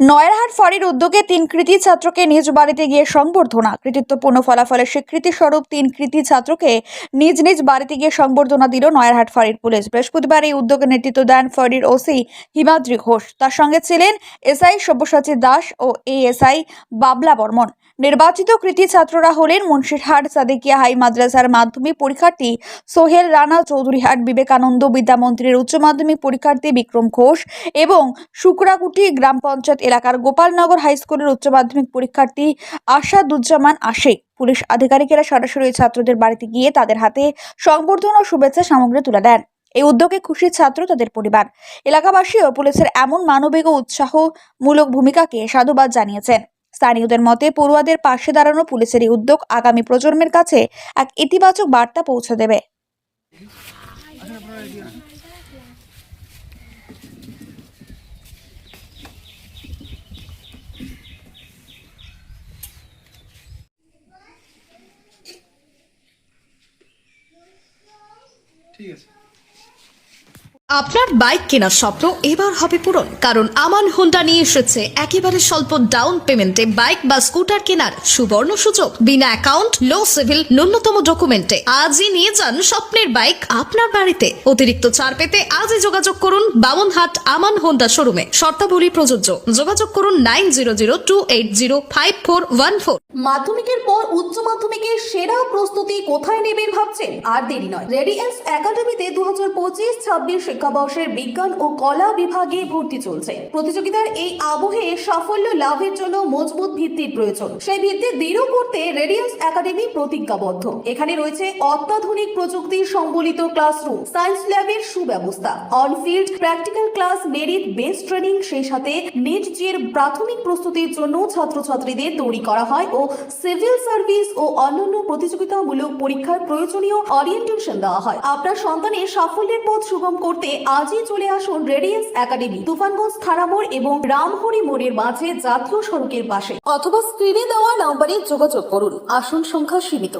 নয়রহাট ফাঁড়ির উদ্যোগে তিন কৃতি ছাত্রকে নিজ বাড়িতে গিয়ে সংবর্ধনা। কৃতিত্বপূর্ণ ফলাফলের স্বীকৃতি স্বরূপ তিন কৃতি ছাত্রকে নিজ নিজ বাড়িতে গিয়ে সংবর্ধনা দিল নয়ারহাট ফাঁড়ির পুলিশ। বৃহস্পতিবার এই উদ্যোগে নেতৃত্ব দেন ফাঁড়ির ওসি হিমাদ্রি ঘোষ। তার সঙ্গে ছিলেন এসআই সব্যসাচী দাস ও এএসআই বাবলা বর্মন। নির্বাচিত কৃতি ছাত্ররা হলেন মুন্সিরহাট, সাদেকিয়া হাই মাদ্রাসার মাধ্যমিক পরীক্ষার্থী সোহেল রানা, চৌধুরীহাট বিবেকানন্দ বিদ্যামন্ত্রীর উচ্চ মাধ্যমিক পরীক্ষার্থী বিক্রম ঘোষ এবং শুক্রাকুটি গ্রাম পঞ্চায়েত এলাকার গোপালনগর হাই স্কুলের উচ্চ মাধ্যমিক পরীক্ষার্থী আশাদুজ্জামান আশিক। পুলিশ আধিকারিকেরা সরাসরি ছাত্রদের বাড়িতে গিয়ে তাদের হাতে সংবর্ধনা ও শুভেচ্ছা সামগ্রী তুলে দেন। এই উদ্যোগে খুশি ছাত্র তাদের পরিবার। এলাকাবাসীও পুলিশের এমন মানবিক ও উৎসাহমূলক ভূমিকাকে সাধুবাদ জানিয়েছেন। স্থানীয়দের মতে পড়ুয়াদের পাশে দাঁড়ানো পুলিশের এই উদ্যোগ আগামী প্রজন্মের কাছে এক ইতিবাচক বার্তা পৌঁছে দেবে। ঠিক আছে আপনার বাইক কেনার স্বপ্ন এবার হবে পূরণ, কারণ আমান হোন্ডা নিয়ে এসেছে একেবারে স্বল্প ডাউন পেমেন্টে বাইক বা স্কুটার কেনার সুবর্ণ সুযোগ। বিনা অ্যাকাউন্ট লো সিভিল ন্যূনতম ডকুমেন্টে আজই নিয়ে যান স্বপ্নের বাইক আপনার বাড়িতে। অতিরিক্ত ছাড় পেতে আজই যোগাযোগ করুন বামনহাট আমান হোন্ডা শোরুমে শর্তাবলী প্রযোজ্য। যোগাযোগ করুন nine zero zero two eight zero five four one four মাধ্যমিকের পর উচ্চ মাধ্যমিকের সেরা প্রস্তুতি কোথায় নেবেন ভাবছেন? আর দেরি নয়। রেডিয়েন্স একাডেমিতে দু হাজার পঁচিশ ছাব্বিশ শিক্ষাবর্ষের বিজ্ঞান ও কলা বিভাগে ভর্তি চলছে। প্রতিযোগিতার এই আবহে সাফল্য লাভের জন্য মজবুত ভিত্তির প্রয়োজন। সেই ভিত্তি দৃঢ় করতে রেডিয়েন্স একাডেমি প্রতিজ্ঞাবদ্ধ। এখানে রয়েছে অত্যাধুনিক প্রযুক্তি সম্বলিত ক্লাসরুম, সায়েন্স ল্যাবের সুব্যবস্থা on field practical class merit base training সেই সাথে নেট জের প্রাথমিক প্রস্তুতির জন্য ছাত্রছাত্রীদের তৈরি করা হয় ও সিভিল সার্ভিস ও অন্যান্য প্রতিযোগিতামূলক পরীক্ষার প্রয়োজনীয় অরিয়েন্টেশন দেওয়া হয়। আপনার সন্তানের সাফল্যের পথ সুগম করতে আজই চলে আসুন রেডিয়েন্স একাডেমি, তুফানগঞ্জ থানামোড় এবং রামহরি মোড়ের মাঝে জাতীয় সড়কের পাশে। অথবা স্ক্রিনে দেওয়া নাম্বারে যোগাযোগ করুন। আসন সংখ্যা সীমিত।